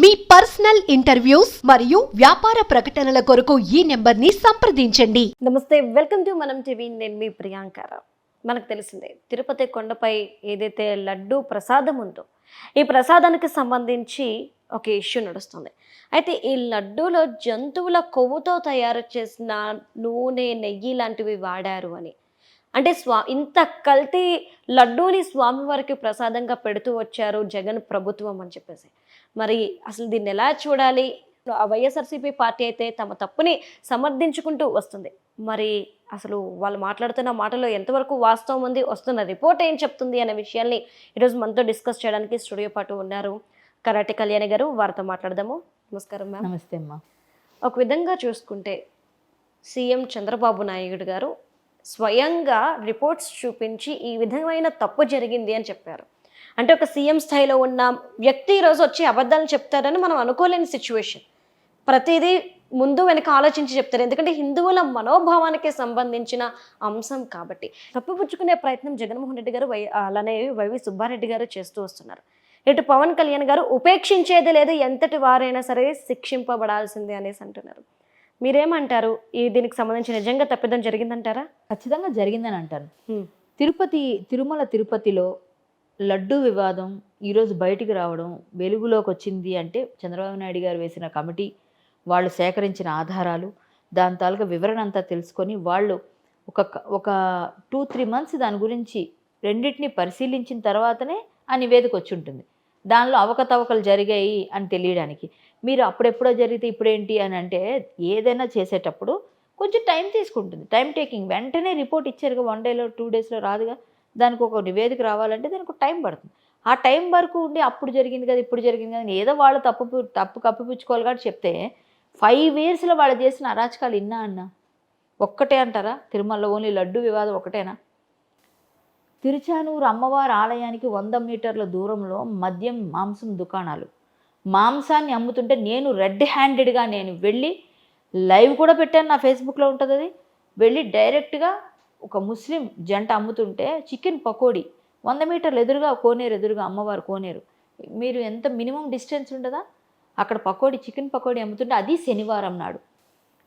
మీ personal interviews మరియు వ్యాపార ప్రకటనల కొరకు ఈ నెంబర్ని సంప్రదించండి. నమస్తే వెల్కమ్ టు మనం టీవీ. నేను మీ ప్రియాంకర మనకు తెలిసిందే తిరుపతి కొండపై ఏదైతే లడ్డు ప్రసాదం ఉందో ఈ ప్రసాదానికి సంబంధించి ఒక ఇష్యూ నడుస్తుంది. అయితే ఈ లడ్డూలో జంతువుల కొవ్వుతో తయారు చేసిన నూనె నెయ్యి లాంటివి వాడారు అని. అంటే స్వా ఇంత కల్తీ లడ్డూని స్వామివారికి ప్రసాదంగా పెడుతూ వచ్చారు జగన్ ప్రభుత్వం అని చెప్పేసి. మరి అసలు దీన్ని ఎలా చూడాలి? ఆ వైఎస్ఆర్సీపీ పార్టీ అయితే తమ తప్పుని సమర్థించుకుంటూ వస్తుంది. మరి అసలు వాళ్ళు మాట్లాడుతున్న మాటలో ఎంతవరకు వాస్తవం ఉంది? వస్తున్న రిపోర్ట్ ఏం చెప్తుంది అనే విషయాల్ని ఈరోజు మనతో డిస్కస్ చేయడానికి స్టూడియో పాటు ఉన్నారు కరాటే కళ్యాణి గారు. వారితో మాట్లాడదాము. నమస్కారం మ్యామ్. నమస్తే అమ్మా. ఒక విధంగా చూసుకుంటే సీఎం చంద్రబాబు నాయుడు గారు స్వయంగా రిపోర్ట్స్ చూపించి ఈ విధమైన తప్పు జరిగింది అని చెప్పారు. అంటే ఒక సీఎం స్థాయిలో ఉన్న వ్యక్తి ఈరోజు వచ్చి అబద్ధాలు చెప్తారని మనం అనుకోలేని సిచ్యువేషన్ ప్రతిదీ ముందు వెనక ఆలోచించి చెప్తారు. ఎందుకంటే హిందువుల మనోభావానికి సంబంధించిన అంశం కాబట్టి. తప్పుపుచ్చుకునే ప్రయత్నం జగన్మోహన్ రెడ్డి గారు వై అలానే వైవి సుబ్బారెడ్డి గారు చేస్తూ వస్తున్నారు. ఇటు పవన్ కళ్యాణ్ గారు ఉపేక్షించేది లేదు ఎంతటి వారైనా సరే శిక్షింపబడాల్సిందే అనేసి అంటున్నారు. మీరేమంటారు? ఈ దీనికి సంబంధించి నిజంగా తప్పిదం జరిగిందంటారా? ఖచ్చితంగా జరిగిందని అంటాను తిరుపతి తిరుమల తిరుపతిలో లడ్డూ వివాదం ఈరోజు బయటికి రావడం వెలుగులోకి వచ్చింది అంటే చంద్రబాబు నాయుడు గారు వేసిన కమిటీ వాళ్ళు సేకరించిన ఆధారాలు దాని తాలూకా వివరణ అంతా తెలుసుకొని వాళ్ళు ఒక ఒక టూ త్రీ మంత్స్ దాని గురించి రెండింటిని పరిశీలించిన తర్వాతనే ఆ నివేదిక వచ్చి ఉంటుంది. దానిలో అవకతవకలు జరిగాయి అని తెలియడానికి. మీరు అప్పుడెప్పుడో జరిగితే ఇప్పుడేంటి అని అంటే ఏదైనా చేసేటప్పుడు కొంచెం టైం తీసుకుంటుంది. Time taking. వెంటనే రిపోర్ట్ ఇచ్చారుగా వన్ డేలో టూ డేస్లో రాదుగా? దానికి ఒక నివేదిక రావాలంటే దానికి ఒక టైం పడుతుంది. ఆ టైం వరకు ఉండి అప్పుడు జరిగింది కదా ఇప్పుడు జరిగింది కదా ఏదో వాళ్ళు తప్పు తప్పు కప్పిపుచ్చుకోవాలి కాబట్టి చెప్తే ఫైవ్ ఇయర్స్లో వాళ్ళు చేసిన అరాచకాలు ఇన్నా అన్న? ఒక్కటే అంటారా? తిరుమలలో ఓన్లీ లడ్డు వివాదం ఒకటేనా? తిరుచానూరు అమ్మవారి ఆలయానికి వంద మీటర్ల దూరంలో మద్యం మాంసం దుకాణాలు. మాంసాన్ని అమ్ముతుంటే నేను రెడ్ హ్యాండెడ్గా నేను వెళ్ళి లైవ్ కూడా పెట్టాను నా ఫేస్బుక్లో ఉంటుంది అది. వెళ్ళి డైరెక్ట్గా ఒక ముస్లిం జంట అమ్ముతుంటే చికెన్ పకోడీ. వంద మీటర్లు ఎదురుగా కోనేరు ఎదురుగా అమ్మవారు కోనేరు. మీరు ఎంత మినిమం డిస్టెన్స్ ఉండదా? అక్కడ పకోడీ చికెన్ పకోడీ అమ్ముతుంటే అది శనివారం నాడు.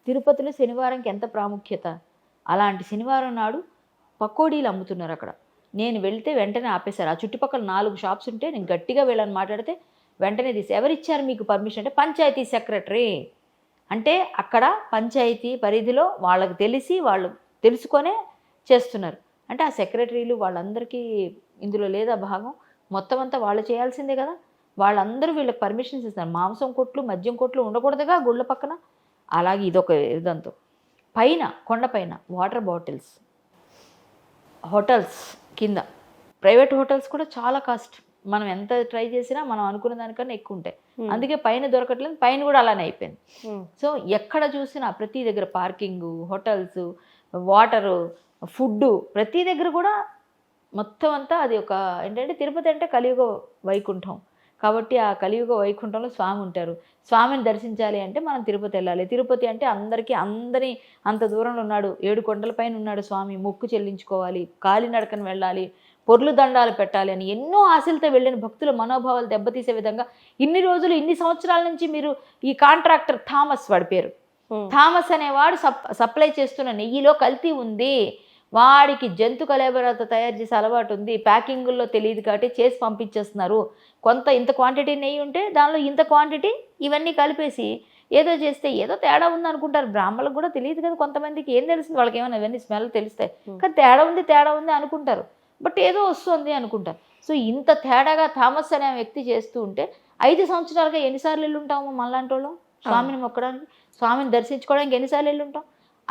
తిరుపతిలో శనివారంకి ఎంత ప్రాముఖ్యత? అలాంటి శనివారం నాడు పకోడీలు అమ్ముతున్నారు అక్కడ. నేను వెళ్తే వెంటనే ఆపేశారు. ఆ చుట్టుపక్కల నాలుగు షాప్స్ ఉంటే నేను గట్టిగా వెళ్ళని మాట్లాడితే వెంటనే తీసి ఎవరిచ్చారు మీకు పర్మిషన్? అంటే పంచాయతీ సెక్రటరీ. అంటే అక్కడ పంచాయతీ పరిధిలో వాళ్ళకి తెలిసి వాళ్ళు తెలుసుకొనే చేస్తున్నారు. అంటే ఆ సెక్రటరీలు వాళ్ళందరికీ ఇందులో లేదా భాగం. మొత్తం అంతా వాళ్ళు చేయాల్సిందే కదా. వాళ్ళందరూ వీళ్ళకి పర్మిషన్స్ ఇస్తారు మాంసం కొట్లు మద్యం కొట్లు ఉండకూడదుగా గుళ్ళ పక్కన. అలాగే ఇదొక ఇదంతో. పైన కొండపైన వాటర్ బాటిల్స్ హోటల్స్ కింద. ప్రైవేట్ హోటల్స్ కూడా చాలా కాస్ట్. మనం ఎంత ట్రై చేసినా మనం అనుకున్న దానికన్నా ఎక్కువ ఉంటాయి. అందుకే పైన దొరకట్లేదు. పైన కూడా అలానే అయిపోయింది. సో ఎక్కడ చూసినా ప్రతి దగ్గర పార్కింగ్ హోటల్స్ వాటరు ఫుడ్ ప్రతి దగ్గర కూడా మొత్తం అంతా అది ఒక ఏంటంటే తిరుపతి అంటే కలియుగ వైకుంఠం. కాబట్టి ఆ కలియుగ వైకుంఠంలో స్వామి ఉంటారు. స్వామిని దర్శించాలి అంటే మనం తిరుపతి వెళ్ళాలి. తిరుపతి అంటే అందరికీ అందరి అంత దూరంలో ఉన్నాడు. ఏడు కొండల పైన ఉన్నాడు స్వామి. మొక్కు చెల్లించుకోవాలి. కాలినడకన వెళ్ళాలి. పొర్లు దండాలు పెట్టాలి అని ఎన్నో ఆశలతో వెళ్ళిన భక్తుల మనోభావాలు దెబ్బతీసే విధంగా ఇన్ని రోజులు ఇన్ని సంవత్సరాల నుంచి మీరు ఈ కాంట్రాక్టర్ థామస్ వాడి పేరు. థామస్ అనేవాడు సప్ సప్లై చేస్తున్న నెయ్యిలో కల్తీ ఉంది. వాడికి జంతు కలేబరాతో తయారు చేసే అలవాటు ఉంది? ప్యాకింగుల్లో తెలియదు కాబట్టి చేసి పంపించేస్తున్నారు. కొంత ఇంత క్వాంటిటీ నెయ్యి ఉంటే దానిలో ఇంత క్వాంటిటీ ఇవన్నీ కలిపేసి ఏదో చేస్తే ఏదో తేడా ఉంది అనుకుంటారు బ్రాహ్మణులకు కూడా తెలియదు కదా కొంతమందికి. ఏం తెలుస్తుంది వాళ్ళకి ఏమైనా ఇవన్నీ స్మెల్ తెలుస్తాయి. కానీ తేడా ఉంది తేడా ఉంది అనుకుంటారు. బట్ ఏదో వస్తుంది అనుకుంటారు. సో ఇంత తేడాగా థామస్ అనే వ్యక్తి చేస్తూ ఉంటే ఐదు సంవత్సరాలుగా ఎన్నిసార్లు వెళ్ళి ఉంటాము మనలాంటి వాళ్ళం స్వామిని మొక్కడానికి స్వామిని దర్శించుకోవడానికి ఎన్నిసార్లు వెళ్ళి ఉంటాం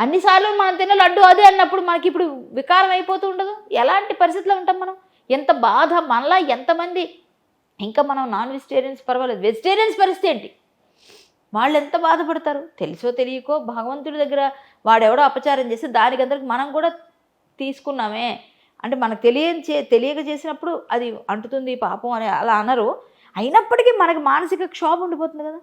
అన్నిసార్లు మనం తిన్న లడ్డు అదే అన్నప్పుడు మనకి ఇప్పుడు వికారం అయిపోతూ ఉండదు. ఎలాంటి పరిస్థితిలో ఉంటాం మనం? ఎంత బాధ మనలా ఎంతమంది? ఇంకా మనం నాన్ వెజిటేరియన్స్ పర్వాలేదు. వెజిటేరియన్స్ పరిస్థితి ఏంటి? వాళ్ళు ఎంత బాధపడతారు? తెలుసో తెలియకో భగవంతుడి దగ్గర వాడెవడో అపచారం చేసి దానికి అందరికి మనం కూడా తీసుకున్నామే. అంటే మనకు తెలియని తెలియక చేసినప్పుడు అది అంటుతుంది పాపం అని అలా అనరు. అయినప్పటికీ మనకి మానసిక క్షోభ ఉండిపోతుంది కదా.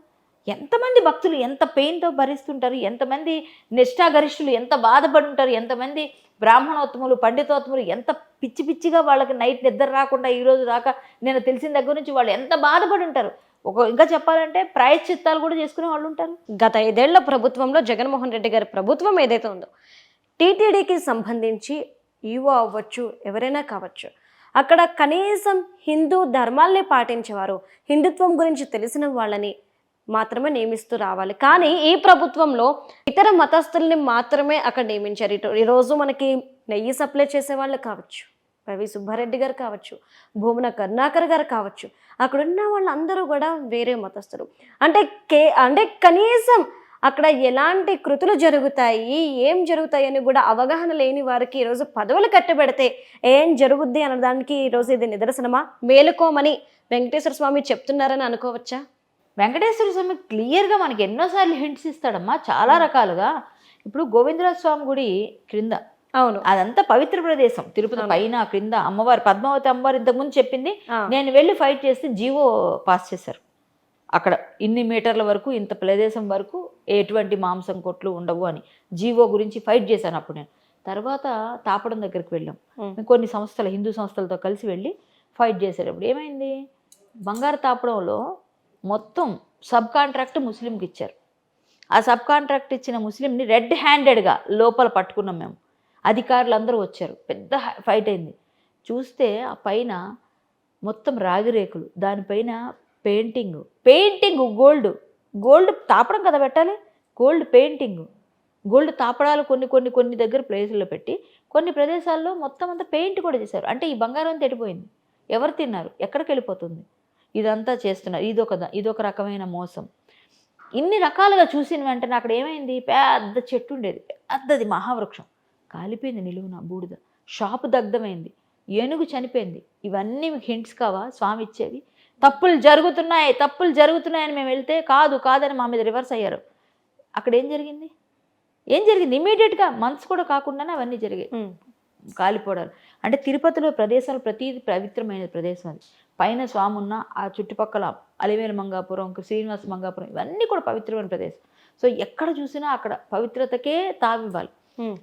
ఎంతమంది భక్తులు ఎంత పెయిన్తో భరిస్తుంటారు ఎంతమంది నిష్ఠాగరిష్ఠులు ఎంత బాధపడి ఉంటారు ఎంతమంది బ్రాహ్మణోత్తములు పండితోత్తములు ఎంత పిచ్చి పిచ్చిగా వాళ్ళకి నైట్ నిద్ర రాకుండా ఈ రోజు రాక నేను తెలిసిన దగ్గర నుంచి వాళ్ళు ఎంత బాధపడి ఉంటారు ఒక ఇంకా చెప్పాలంటే ప్రాయశ్చిత్తాలు కూడా చేసుకునే వాళ్ళు ఉంటారు. గత ఐదేళ్ళ ప్రభుత్వంలో జగన్మోహన్ రెడ్డి గారి ప్రభుత్వం ఏదైతే ఉందో టీటీడీకి సంబంధించి ఈవో అవ్వచ్చు ఎవరైనా కావచ్చు అక్కడ కనీసం హిందూ ధర్మాల్ని పాటించేవారు హిందుత్వం గురించి తెలిసిన వాళ్ళని మాత్రమే నియమిస్తూ రావాలి. కానీ ఈ ప్రభుత్వంలో ఇతర మతస్థుల్ని మాత్రమే అక్కడ నియమించారు. ఇటు ఈరోజు మనకి నెయ్యి సప్లై చేసే వాళ్ళు కావచ్చు రవి సుబ్బారెడ్డి గారు కావచ్చు భూమన కరుణాకర్ గారు కావచ్చు అక్కడున్న వాళ్ళందరూ కూడా వేరే మతస్థులు. అంటే కే అంటే కనీసం అక్కడ ఎలాంటి కృతులు జరుగుతాయి ఏం జరుగుతాయి అని కూడా అవగాహన లేని వారికి ఈరోజు పదవులు కట్టబెడితే ఏం జరుగుద్ది అనడానికి ఈరోజు ఇది నిదర్శనమా? మేలుకోమని వెంకటేశ్వర స్వామి చెప్తున్నారని అనుకోవచ్చా? వెంకటేశ్వర స్వామి క్లియర్గా మనకి ఎన్నోసార్లు హింట్స్ ఇస్తాడమ్మా. చాలా రకాలుగా. ఇప్పుడు గోవిందరాజ స్వామి గుడి క్రింద. అవును. అదంతా పవిత్ర ప్రదేశం. తిరుపతి. పైన క్రింద. అమ్మవారు పద్మావతి అమ్మవారు ఇంతకుముందు చెప్పింది. నేను వెళ్ళి ఫైట్ చేస్తే జీవో పాస్ చేశారు. అక్కడ ఇన్ని మీటర్ల వరకు ఇంత ప్రదేశం వరకు ఎటువంటి మాంసం కొట్లు ఉండవు అని జీవో గురించి ఫైట్ చేశాను అప్పుడు నేను. తర్వాత తాపడం దగ్గరికి వెళ్ళాం. కొన్ని సంస్థలు హిందూ సంస్థలతో కలిసి వెళ్ళి ఫైట్ చేసేటప్పుడు ఏమైంది? బంగారు తాపడంలో మొత్తం సబ్ కాంట్రాక్ట్ ముస్లింకి ఇచ్చారు. ఆ సబ్ కాంట్రాక్ట్ ఇచ్చిన ముస్లింని రెడ్ హ్యాండెడ్గా లోపల పట్టుకున్నాం మేము. అధికారులు అందరూ వచ్చారు. పెద్ద ఫైట్ అయింది. చూస్తే ఆ పైన మొత్తం రాగిరేకులు దానిపైన పెయింటింగ్. Painting gold. గోల్డ్ తాపడం కదా పెట్టాలి? Gold painting. గోల్డ్ తాపడాలు కొన్ని కొన్ని కొన్ని దగ్గర ప్లేసుల్లో పెట్టి కొన్ని ప్రదేశాల్లో మొత్తం అంతా పెయింట్ కూడా చేశారు. అంటే ఈ బంగారం తెడిపోయింది ఎవరు తిన్నారు? ఎక్కడికి వెళ్ళిపోతుంది ఇదంతా చేస్తున్నారు. ఇదొక ఇదొక రకమైన మోసం. ఇన్ని రకాలుగా చూసిన వెంటనే అక్కడ ఏమైంది? పెద్ద చెట్టు ఉండేది. పెద్దది మహావృక్షం. కాలిపోయింది నిలువున బూడిద. షాపు దగ్ధమైంది. ఏనుగు చనిపోయింది. ఇవన్నీ మీకు హింట్స్ కావా? స్వామి ఇచ్చేవి. తప్పులు జరుగుతున్నాయి. తప్పులు జరుగుతున్నాయని మేము వెళ్తే కాదు కాదని మా మీద రివర్స్ అయ్యారు. అక్కడ ఏం జరిగింది? ఏం జరిగింది? ఇమీడియట్గా మంత్స్ కూడా కాకుండానే అవన్నీ జరిగాయి. కాలిపోవడాలు. అంటే తిరుపతిలో ప్రదేశాలు ప్రతిది పవిత్రమైన ప్రదేశం అది. పైన స్వామి ఉన్న ఆ చుట్టుపక్కల అలివేలు మంగాపురం శ్రీనివాస మంగాపురం ఇవన్నీ కూడా పవిత్రమైన ప్రదేశం. సో ఎక్కడ చూసినా అక్కడ పవిత్రతకే తావివ్వాలి.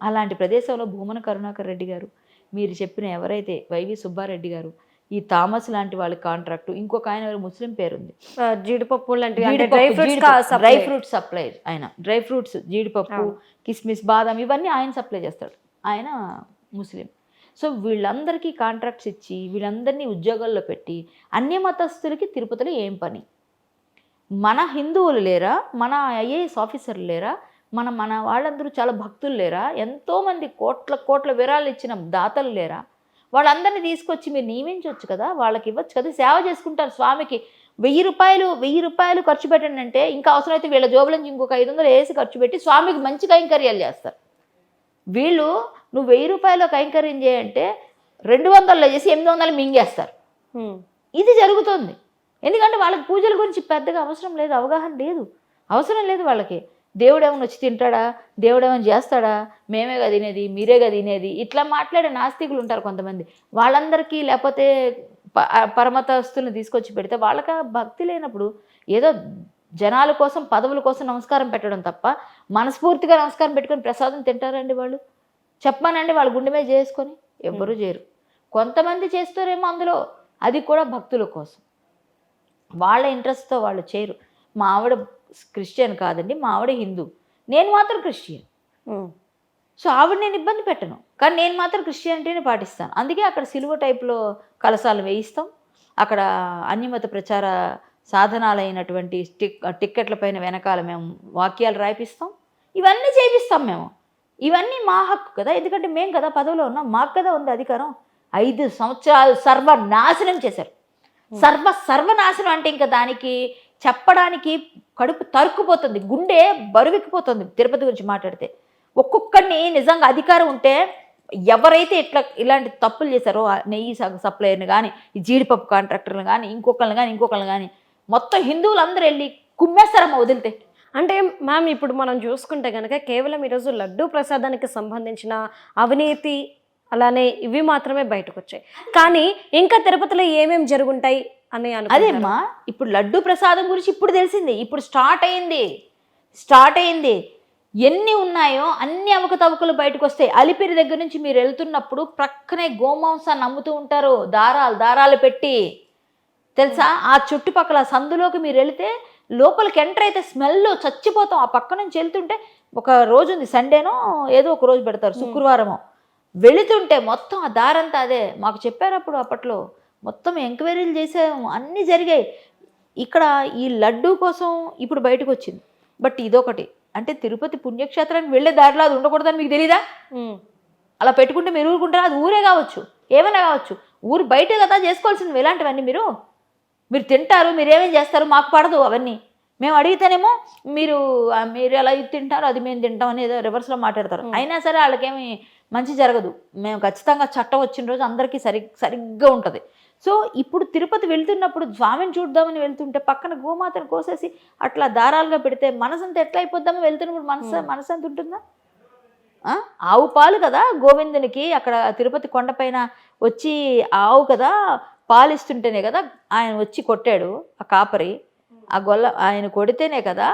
అలాంటి ప్రదేశంలో భూమన కరుణాకర్ రెడ్డి గారు మీరు చెప్పిన ఎవరైతే వైవి సుబ్బారెడ్డి గారు ఈ థామస్ లాంటి వాళ్ళ కాంట్రాక్టు ఇంకొక ఆయన ముస్లిం పేరుంది. ఆ, జీడిపప్పు జీడిపప్పు, డ్రై ఫ్రూట్స్ సప్లై. ఆయన. డ్రై ఫ్రూట్స్ జీడిపప్పు. కిస్మిస్ బాదం ఇవన్నీ ఆయన సప్లై చేస్తాడు. ఆయన ముస్లిం. సో వీళ్ళందరికీ కాంట్రాక్ట్స్ ఇచ్చి వీళ్ళందరినీ ఉద్యోగాల్లో పెట్టి అన్య మతస్థులకి తిరుపతిలో ఏం పని? మన హిందువులు లేరా? మన ఐఏఎస్ ఆఫీసర్లు లేరా? మన మన వాళ్ళందరూ చాలా భక్తులు లేరా? ఎంతోమంది కోట్ల కోట్ల విరాలు ఇచ్చిన దాతలు లేరా? వాళ్ళందరినీ తీసుకొచ్చి మీరు నియమించవచ్చు కదా? వాళ్ళకి ఇవ్వచ్చు కదా? సేవ చేసుకుంటారు స్వామికి. వెయ్యి రూపాయలు వెయ్యి రూపాయలు ఖర్చు పెట్టండి అంటే ఇంకా అవసరమైతే వీళ్ళ జోబుల నుంచి ఇంకొక ఐదు వందలు వేసి ఖర్చు పెట్టి స్వామికి మంచి కైంకర్యాలు చేస్తారు. వీళ్ళు నువ్వు వెయ్యి రూపాయలు కైంకర్యం చేయంటే రెండు వందలు చేసి ఎనిమిది వందలు మింగేస్తారు. ఇది జరుగుతుంది. ఎందుకంటే వాళ్ళకి పూజల గురించి పెద్దగా అవసరం లేదు అవగాహన లేదు. అవసరం లేదు వాళ్ళకి. దేవుడు ఏమైనా వచ్చి తింటాడా? దేవుడు ఏమైనా చేస్తాడా? మేమేగా తినేది మీరేగా తినేది. ఇట్లా మాట్లాడే నాస్తికులు ఉంటారు కొంతమంది. వాళ్ళందరికీ లేకపోతే పరమతస్తుల్ని తీసుకొచ్చి పెడితే వాళ్ళకి ఆ భక్తి లేనప్పుడు ఏదో జనాల కోసం పదవుల కోసం నమస్కారం పెట్టడం తప్ప మనస్ఫూర్తిగా నమస్కారం పెట్టుకొని ప్రసాదం తింటారండి వాళ్ళు? చెప్పమానండి వాళ్ళ గుండె మీద చేసుకొని. ఎవ్వరూ చేయరు. కొంతమంది చేస్తారేమో అందులో. అది కూడా భక్తుల కోసం. వాళ్ళ ఇంట్రెస్ట్తో వాళ్ళు చేయరు. మా ఆవిడ క్రిస్టియన్ కాదండి మా ఆవిడ హిందూ. నేను మాత్రం క్రిస్టియన్. సో ఆవిడ నేను ఇబ్బంది పెట్టను. కానీ నేను మాత్రం క్రిస్టియానిటీని పాటిస్తాను. అందుకే అక్కడ సిలువ టైప్లో కలసాలు వేయిస్తాం. అక్కడ అన్యమత ప్రచార సాధనాలైనటువంటి టిక్ టిక్కెట్ల పైన వెనకాల మేము వాక్యాలు రాయిపిస్తాం. ఇవన్నీ చేపిస్తాం మేము. ఇవన్నీ మా హక్కు కదా. ఎందుకంటే మేము కదా పదవిలో ఉన్నాం. మాకు కదా ఉంది అధికారం. ఐదు సంవత్సరాలు సర్వనాశనం చేశారు. సర్వ సర్వనాశనం అంటే ఇంకా దానికి చెప్పడానికి కడుపు తరుక్కుపోతుంది. గుండె బరువెక్కిపోతుంది తిరుపతి గురించి మాట్లాడితే. ఒక్కొక్కడిని నిజంగా అధికారం ఉంటే ఎవరైతే ఇట్లా ఇలాంటి తప్పులు చేశారో నెయ్యి సప్లయర్ని కానీ జీడిపప్పు కాంట్రాక్టర్ని కానీ ఇంకొకరిని కానీ ఇంకొకరిని కానీ మొత్తం హిందువులు అందరూ వెళ్ళి కుమ్మేస్తారమ్మ వదిలితే. అంటే మ్యామ్ ఇప్పుడు మనం చూసుకుంటే కనుక కేవలం ఈరోజు లడ్డూ ప్రసాదానికి సంబంధించిన అవినీతి అలానే ఇవి మాత్రమే బయటకు వచ్చాయి కానీ ఇంకా తిరుపతిలో ఏమేమి జరుగుంటాయి అని? అదేమ్మా ఇప్పుడు లడ్డు ప్రసాదం గురించి ఇప్పుడు తెలిసింది. ఇప్పుడు స్టార్ట్ అయింది. స్టార్ట్ అయింది. ఎన్ని ఉన్నాయో అన్ని అవకతవకలు బయటకు వస్తాయి అలిపిరి దగ్గర నుంచి మీరు వెళ్తున్నప్పుడు ప్రక్కనే గోమాంసాన్ని అమ్ముతూ ఉంటారు. దారాలు దారాలు పెట్టి. తెలుసా? ఆ చుట్టుపక్కల సందులోకి మీరు వెళితే లోపలికి ఎంటర్ అయితే స్మెల్ చచ్చిపోతాం. ఆ పక్క నుంచి వెళ్తుంటే ఒక రోజు ఉంది సండేనో ఏదో ఒక రోజు పెడతారు శుక్రవారమో. వెళుతుంటే మొత్తం ఆ దారంతా అదే. మాకు చెప్పారు అప్పుడు అప్పట్లో. మొత్తం ఎంక్వైరీలు చేసాము అన్నీ జరిగాయి. ఇక్కడ ఈ లడ్డూ కోసం ఇప్పుడు బయటకు వచ్చింది. బట్ ఇదొకటి అంటే తిరుపతి పుణ్యక్షేత్రానికి వెళ్ళే దారిలో అది ఉండకూడదని మీకు తెలీదా? ఉమ్. అలా పెట్టుకుంటే మీరు ఊరుకుంటారా? అది ఊరే కావచ్చు. ఏమైనా కావచ్చు. ఊరు బయటే కదా చేసుకోవాల్సినవి ఇలాంటివన్నీ మీరు? మీరు తింటారు మీరు ఏమేం చేస్తారు మాకు పడదు అవన్నీ. మేము అడిగితేనేమో మీరు మీరు ఎలా తింటారు అది మేము తింటాం అనేది రివర్స్లో మాట్లాడతారు. అయినా సరే వాళ్ళకేమి మంచి జరగదు. మేము ఖచ్చితంగా చట్టం వచ్చిన రోజు అందరికీ సరి సరిగ్గా ఉంటుంది. సో ఇప్పుడు తిరుపతి వెళ్తున్నప్పుడు స్వామిని చూద్దామని వెళ్తుంటే పక్కన గోమాతను కోసేసి అట్లా దారాలుగా పెడితే మనసంతా ఎట్లా అయిపోద్దామో వెళ్తున్నప్పుడు మనసు మనసు అంత ఉంటుందా? ఆవు పాలు కదా గోవిందునికి అక్కడ తిరుపతి కొండపైన వచ్చి ఆవు కదా పాలిస్తుంటేనే కదా ఆయన వచ్చి కొట్టాడు ఆ కాపరి ఆ గొల్ల ఆయన కొడితేనే కదా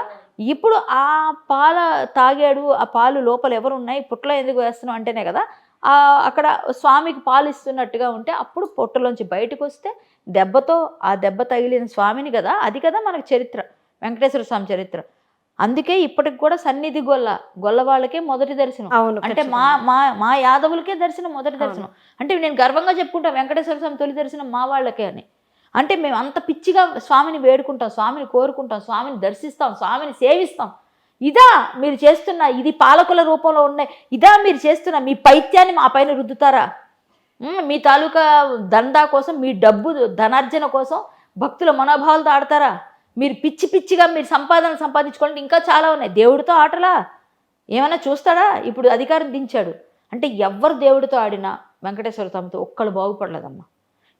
ఇప్పుడు ఆ పాల తాగాడు ఆ పాలు లోపల ఎవరు ఉన్నాయి పుట్టలో ఎందుకు వేస్తున్నావు అంటేనే కదా ఆ అక్కడ స్వామికి పాలు ఇస్తున్నట్టుగా ఉంటే అప్పుడు పొట్టలోంచి బయటకు వస్తే దెబ్బతో ఆ దెబ్బ తగిలిన స్వామిని కదా అది కదా మనకు చరిత్ర వెంకటేశ్వర స్వామి చరిత్ర. అందుకే ఇప్పటికి కూడా సన్నిధి గొల్ల గొల్ల వాళ్ళకే మొదటి దర్శనం. అవును అంటే మా మా మా యాదవులకే దర్శనం మొదటి దర్శనం. అంటే నేను గర్వంగా చెప్పుకుంటా వెంకటేశ్వర స్వామి తొలి దర్శనం మా వాళ్ళకే అని. అంటే మేము అంత పిచ్చిగా స్వామిని వేడుకుంటాం స్వామిని కోరుకుంటాం స్వామిని దర్శిస్తాం స్వామిని సేవిస్తాం. ఇదా మీరు చేస్తున్న ఇది పాలకుల రూపంలో ఉన్నాయి ఇదా మీరు చేస్తున్న మీ పైత్యాన్ని మా పైన రుద్దుతారా? మీ తాలూకా దందా కోసం మీ డబ్బు ధనార్జన కోసం భక్తుల మనోభావాలతో ఆడతారా? మీరు పిచ్చి పిచ్చిగా మీరు సంపాదన సంపాదించుకోండి ఇంకా చాలా ఉన్నాయి. దేవుడితో ఆటలా? ఏమైనా చూస్తాడా? ఇప్పుడు అధికారం దించాడు. అంటే ఎవరు దేవుడితో ఆడినా వెంకటేశ్వర స్వామితో ఒక్కళ్ళు బాగుపడలేదమ్మా.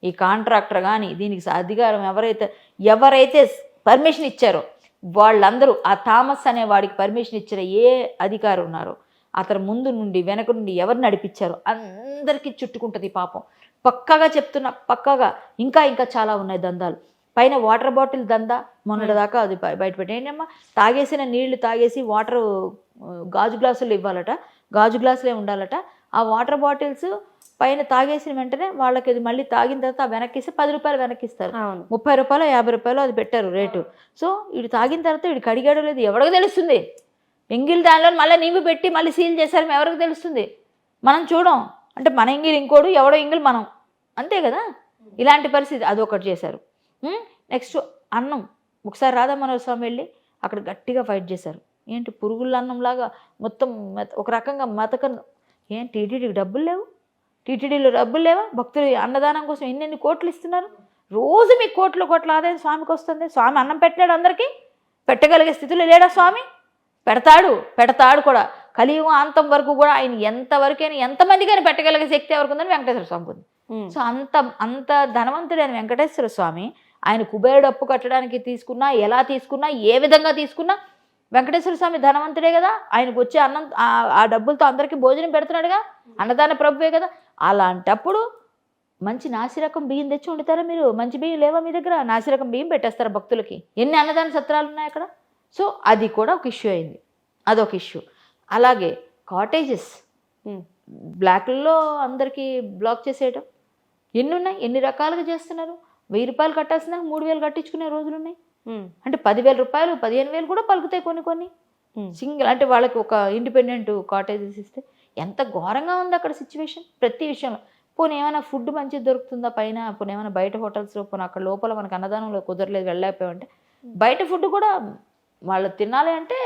ఈ కాంట్రాక్టర్ కానీ దీనికి అధికారం ఎవరైతే ఎవరైతే పర్మిషన్ ఇచ్చారో వాళ్ళందరూ ఆ థామస్ అనే వాడికి పర్మిషన్ ఇచ్చిన ఏ అధికారి ఉన్నారో అతను ముందు నుండి వెనక నుండి ఎవరు నడిపించారో అందరికీ చుట్టుకుంటుంది పాపం. పక్కాగా చెప్తున్నా పక్కాగా. ఇంకా ఇంకా చాలా ఉన్నాయి దందాలు. పైన వాటర్ బాటిల్ దందా మొన్నటిదాకా అది బయ- బయట పెట్టి ఏంటమ్మా? తాగేసిన నీళ్ళు తాగేసి వాటర్ గాజు గ్లాసులు ఇవ్వాలట. గాజు గ్లాసులే ఉండాలట. ఆ వాటర్ బాటిల్స్ పైన తాగేసిన వెంటనే వాళ్ళకి అది మళ్ళీ తాగిన తర్వాత వెనక్కిస్తే పది రూపాయలు వెనక్కిస్తారు. ముప్పై రూపాయలు యాభై రూపాయలు అది పెట్టారు రేటు. సో వీడు తాగిన తర్వాత వీడికి అడిగాడో లేదు ఎవరికి తెలుస్తుంది? ఎంగిల్ దానిలో మళ్ళీ నీవు పెట్టి మళ్ళీ సీల్ చేశారు ఎవరికి తెలుస్తుంది? మనం చూడం. అంటే మన ఎంగిల్ ఇంకోడు ఎవడో ఎంగిల్ మనం. అంతే కదా? ఇలాంటి పరిస్థితి అది ఒకటి చేశారు. నెక్స్ట్ అన్నం. ఒకసారి రాధా మనోహర్ స్వామి వెళ్ళి అక్కడ గట్టిగా ఫైట్ చేశారు. ఏంటి పురుగుల అన్నంలాగా మొత్తం మెత ఒక రకంగా మెతక ఏం టీటీడీకి డబ్బులు లేవు? టీటీడీలో డబ్బులు లేవా? భక్తులు అన్నదానం కోసం ఎన్నెన్ని కోట్లు ఇస్తున్నారు? రోజు మీకు కోట్ల కోట్ల ఆదాయం స్వామికి వస్తుంది. స్వామి అన్నం పెట్టాడు అందరికీ? పెట్టగలిగే స్థితిలో లేడా స్వామి? పెడతాడు. పెడతాడు కూడా. కలియుగం అంతం వరకు కూడా ఆయన ఎంతవరకైనా ఎంతమందికైనా పెట్టగలిగే శక్తి ఎవరికి ఉందని వెంకటేశ్వర స్వామికి ఉంది. సో అంత అంత ధనవంతుడైన వెంకటేశ్వర స్వామి ఆయన కుబేరుడు అప్పు కట్టడానికి తీసుకున్నా ఎలా తీసుకున్నా ఏ విధంగా తీసుకున్నా వెంకటేశ్వర స్వామి ధనవంతుడే కదా. ఆయనకు వచ్చే అన్నం ఆ- డబ్బులతో అందరికీ భోజనం పెడుతున్నాడుగా. అన్నదాన ప్రభువే కదా. అలాంటప్పుడు మంచి నాసిరకం బియ్యం తెచ్చి వండుతారా మీరు? మంచి బియ్యం లేవా మీ దగ్గర? నాసిరకం బియ్యం పెట్టేస్తారా భక్తులకి? ఎన్ని అన్నదాన సత్రాలు ఉన్నాయి అక్కడ? సో అది కూడా ఒక ఇష్యూ అయింది. అదొక ఇష్యూ. అలాగే కాటేజెస్. ఉమ్. బ్లాక్లలో అందరికీ బ్లాక్ చేసేయటం. ఎన్ని ఉన్నాయి? ఎన్ని రకాలుగా చేస్తున్నారు? వెయ్యి రూపాయలు కట్టాల్సిన మూడు వేలు కట్టించుకునే రోజులు ఉన్నాయి. అంటే పదివేల రూపాయలు పదిహేను వేలు కూడా పలుకుతాయి కొన్ని కొన్ని. సింగిల్ అంటే వాళ్ళకి ఒక ఇండిపెండెంట్ కాటేజెస్ ఇస్తే ఎంత ఘోరంగా ఉంది అక్కడ సిచ్యువేషన్ ప్రతి విషయంలో. పోనీ ఏమైనా ఫుడ్ మంచిది దొరుకుతుందా పైన? పోనీ ఏమైనా బయట హోటల్స్లో పోనీ అక్కడ లోపల మనకు అన్నదానంలో కుదరలేదు వెళ్ళలేకపోయామంటే బయట ఫుడ్ కూడా వాళ్ళు తినాలి అంటే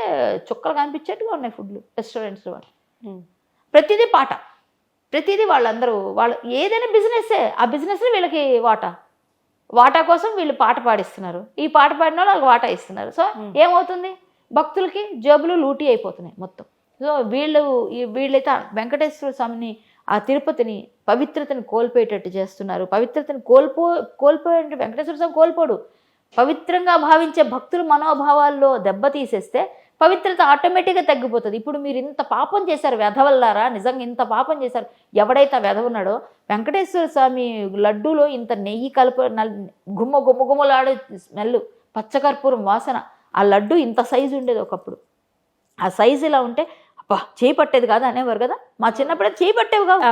చుక్కలు కనిపించేట్టుగా ఉన్నాయి ఫుడ్లు రెస్టారెంట్స్లో. ప్రతిదీ పాట. ప్రతిదీ వాళ్ళందరూ వాళ్ళు ఏదైనా బిజినెస్సే ఆ బిజినెస్లో వీళ్ళకి వాటా. వాటా కోసం వీళ్ళు పాట పాడిస్తున్నారు. ఈ పాట పాడిన వాళ్ళు వాళ్ళకి వాటా ఇస్తున్నారు. సో ఏమవుతుంది? భక్తులకి జేబులు లూటీ అయిపోతున్నాయి మొత్తం. సో వీళ్ళు ఈ వీళ్ళైతే వెంకటేశ్వర స్వామిని ఆ తిరుపతిని పవిత్రతని కోల్పోయేటట్టు చేస్తున్నారు. పవిత్రతని కోల్పో కోల్పోయే వెంకటేశ్వర స్వామి కోల్పోడు. పవిత్రంగా భావించే భక్తుల మనోభావాల్లో దెబ్బతీసేస్తే పవిత్రత ఆటోమేటిక్గా తగ్గిపోతుంది. ఇప్పుడు మీరు ఇంత పాపం చేశారు వెధవల్లారా నిజంగా ఇంత పాపం చేశారు. ఎవడైతే ఆ వెధవ ఉన్నాడో? వెంకటేశ్వర స్వామి లడ్డూలో ఇంత నెయ్యి కలుపు గుమ్మ గుమ్మ గుమ్మలాడే స్మెల్ పచ్చకర్పూరం వాసన ఆ లడ్డు ఇంత సైజు ఉండేది ఒకప్పుడు. ఆ సైజు ఇలా ఉంటే అబ్బా చేయి పట్టేది కాదు అనేవారు కదా? మా చిన్నప్పుడే చేయి పట్టేవి కాదు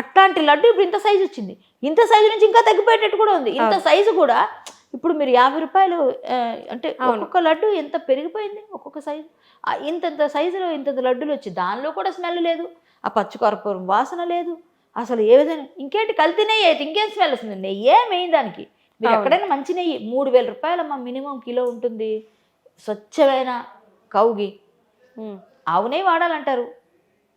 అట్లాంటి లడ్డు ఇప్పుడు ఇంత సైజు వచ్చింది. ఇంత సైజు నుంచి ఇంకా తగ్గిపోయేటట్టు కూడా ఉంది. ఇంత సైజు కూడా ఇప్పుడు మీరు యాభై రూపాయలు అంటే. ఒక్కొక్క లడ్డు ఎంత పెరిగిపోయింది? ఒక్కొక్క సైజు ఇంతంత సైజులో ఇంతంత లడ్డులు వచ్చి దానిలో కూడా స్మెల్ లేదు ఆ పచ్చికర్పూరం వాసన లేదు. అసలు ఏ విధంగా ఇంకేంటి కల్తీ నెయ్యి అయితే ఇంకేం స్మెల్ వస్తుంది? నెయ్యే మెయిన్ దానికి. మీరు. ఎక్కడైనా మంచి నెయ్యి మూడు వేల రూపాయలమ్మా మినిమం కిలో ఉంటుంది. స్వచ్ఛమైన కౌగి. ఉమ్. ఆవు నెయ్యి వాడాలంటారు.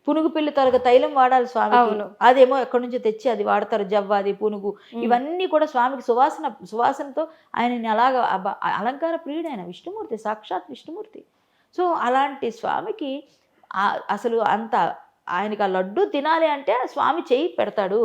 పునుగు పిల్లి తొలగ తైలం వాడాలి అవును. అదేమో ఎక్కడి నుంచో తెచ్చి అది వాడతారు జవ్వాది పునుగు. ఇవన్నీ కూడా స్వామికి సువాసన సువాసనతో ఆయనని అలాగ అలంకార ప్రియుడు ఆయన విష్ణుమూర్తి సాక్షాత్ విష్ణుమూర్తి. సో అలాంటి స్వామికి అసలు అంత ఆయనకి ఆ లడ్డు తినాలి అంటే స్వామి చేయి పెడతాడు.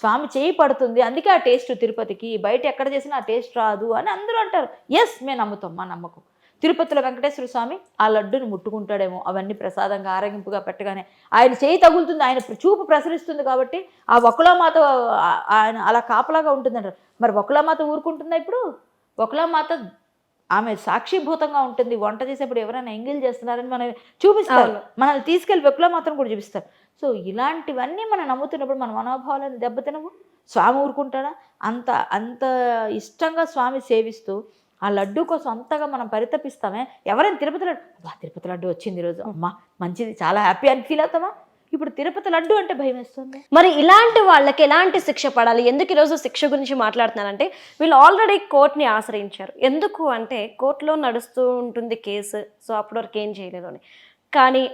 స్వామి చేయి పడుతుంది. అందుకే ఆ టేస్ట్ తిరుపతికి. బయట ఎక్కడ చేసినా ఆ టేస్ట్ రాదు అని అందరూ అంటారు. ఎస్ మేము నమ్ముతాం మా నమ్మకం. తిరుపతిలో వెంకటేశ్వర స్వామి ఆ లడ్డుని ముట్టుకుంటాడేమో. అవన్నీ ప్రసాదంగా ఆరగింపుగా పెట్టగానే. ఆయన చేయి తగులుతుంది ఆయన చూపు ప్రసరిస్తుంది కాబట్టి ఆ వకులామాత ఆయన అలా కాపలాగా ఉంటుందంటారు. మరి వకులామాత ఊరుకుంటుందా ఇప్పుడు? వకులామాత ఆమె సాక్షిభూతంగా ఉంటుంది. వంట చేసేప్పుడు ఎవరైనా ఎంగిల్ చేస్తున్నారని మనం చూపిస్తారు. మనల్ని తీసుకెళ్ళి వకులామాతను కూడా చూపిస్తారు. సో ఇలాంటివన్నీ మనం నమ్ముతున్నప్పుడు మన మనోభావాలను దెబ్బతినవు. స్వామి ఊరుకుంటాడా? అంత అంత ఇష్టంగా స్వామి సేవిస్తూ ఆ లడ్డు కోసం అంతగా మనం పరితపిస్తామే. ఎవరైనా తిరుపతి లడ్డు అబ్బా తిరుపతి లడ్డు వచ్చింది ఈరోజు. అమ్మా మంచిది. చాలా హ్యాపీ అని ఫీల్ అవుతామా? ఇప్పుడు తిరుపతి లడ్డు అంటే భయం వేస్తుంది. మరి ఇలాంటి వాళ్ళకి ఎలాంటి శిక్ష పడాలి? ఎందుకు ఈరోజు శిక్ష గురించి మాట్లాడుతున్నానంటే వీళ్ళు ఆల్రెడీ కోర్టుని ఆశ్రయించారు. ఎందుకు అంటే కోర్టులో నడుస్తూ ఉంటుంది కేసు సో అప్పటి వరకు ఏం చేయలేదు అని. కానీ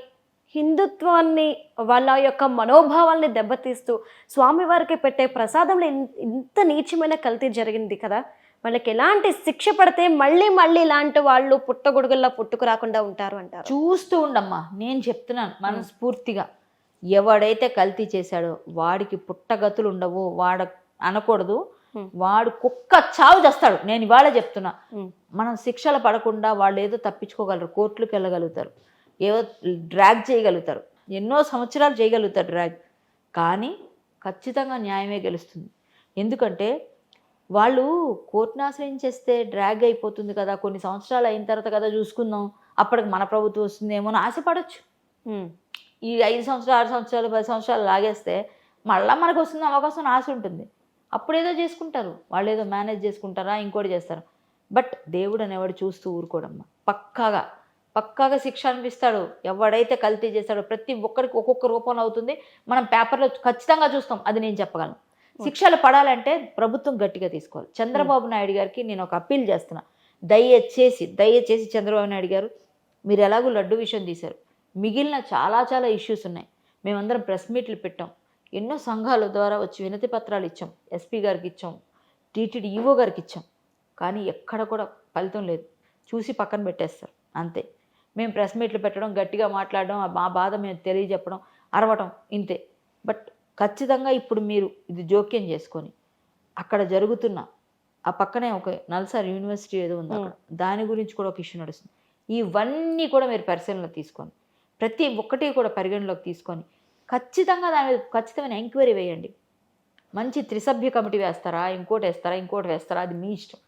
హిందుత్వాన్ని వాళ్ళ యొక్క మనోభావాల్ని దెబ్బతీస్తూ స్వామివారికి పెట్టే ప్రసాదంలో ఇంత నీచమైన కల్తీ జరిగింది కదా? వాళ్ళకి ఎలాంటి శిక్ష పడితే మళ్ళీ మళ్ళీ ఇలాంటి వాళ్ళు పుట్టగొడుగుల్లా పుట్టుకు రాకుండా ఉంటారు అంటారు. చూస్తూ ఉండమ్మా. నేను చెప్తున్నాను మనస్ఫూర్తిగా. ఎవడైతే కల్తీ చేశాడో వాడికి పుట్టగతులు ఉండవు వాడ అనకూడదు. వాడు కుక్క చావు చేస్తాడు నేను ఇవాళ చెప్తున్నా. మనం శిక్షలు పడకుండా వాళ్ళు ఏదో తప్పించుకోగలరు కోర్టులకు వెళ్ళగలుగుతారు ఏదో డ్రాగ్ చేయగలుగుతారు ఎన్నో సంవత్సరాలు చేయగలుగుతారు డ్రాగ్ కానీ ఖచ్చితంగా న్యాయమే గెలుస్తుంది ఎందుకంటే వాళ్ళు కోర్టును ఆశ్రయించేస్తే డ్రాగ్ అయిపోతుంది కదా కొన్ని సంవత్సరాలు అయిన తర్వాత కదా చూసుకుందాం అప్పటికి మన ప్రభుత్వం వస్తుందేమో అని ఆశపడచ్చు. ఈ ఐదు సంవత్సరాలు ఆరు సంవత్సరాలు పది సంవత్సరాలు లాగేస్తే మళ్ళీ మనకు వస్తుంది అవకాశం ఆశ ఉంటుంది. అప్పుడు ఏదో చేసుకుంటారు. వాళ్ళు ఏదో మేనేజ్ చేసుకుంటారా ఇంకోటి చేస్తారు? బట్ దేవుడు అనేవాడు చూస్తూ ఊరుకోడమ్మ పక్కాగా పక్కాగా శిక్ష అనిపిస్తాడు. ఎవడైతే కల్తీ చేస్తాడో ప్రతి ఒక్కరికి ఒక్కొక్క రూపంలో అవుతుంది. మనం పేపర్లో ఖచ్చితంగా చూస్తాం. అది నేను చెప్పగలను. శిక్షలు పడాలంటే ప్రభుత్వం గట్టిగా తీసుకోవాలి. చంద్రబాబు నాయుడు గారికి నేను ఒక అప్పీల్ చేస్తున్నా. దయచేసి దయచేసి చంద్రబాబు నాయుడు గారు మీరు ఎలాగో లడ్డు విషయం తీశారు. మిగిలిన చాలా చాలా ఇష్యూస్ ఉన్నాయి. మేమందరం ప్రెస్ మీట్లు పెట్టాం. ఎన్నో సంఘాల ద్వారా వచ్చి వినతి పత్రాలు ఇచ్చాం. ఎస్పీ గారికి ఇచ్చాం. టీటీడీ ఈవో గారికి ఇచ్చాం. కానీ ఎక్కడ కూడా ఫలితం లేదు. చూసి పక్కన పెట్టేస్తారు. అంతే. మేము ప్రెస్ మీట్లు పెట్టడం గట్టిగా మాట్లాడడం మా బాధ మేము తెలియజెప్పడం అరవటం ఇంతే. బట్ ఖచ్చితంగా ఇప్పుడు మీరు ఇది జోక్యం చేసుకొని అక్కడ జరుగుతున్న ఆ పక్కనే ఒక నల్సార్ యూనివర్సిటీ ఏదో ఉంది అక్కడ. దాని గురించి కూడా ఒక ఇష్యూ నడుస్తుంది. ఇవన్నీ కూడా మీరు పరిశీలన తీసుకొని ప్రతి ఒక్కటి కూడా పరిగణలోకి తీసుకొని ఖచ్చితంగా దాని మీద ఖచ్చితమైన ఎంక్వైరీ వేయండి. మంచి త్రిసభ్య కమిటీ వేస్తారా? ఇంకోటి వేస్తారా? ఇంకోటి వేస్తారా? అది మీ ఇష్టం.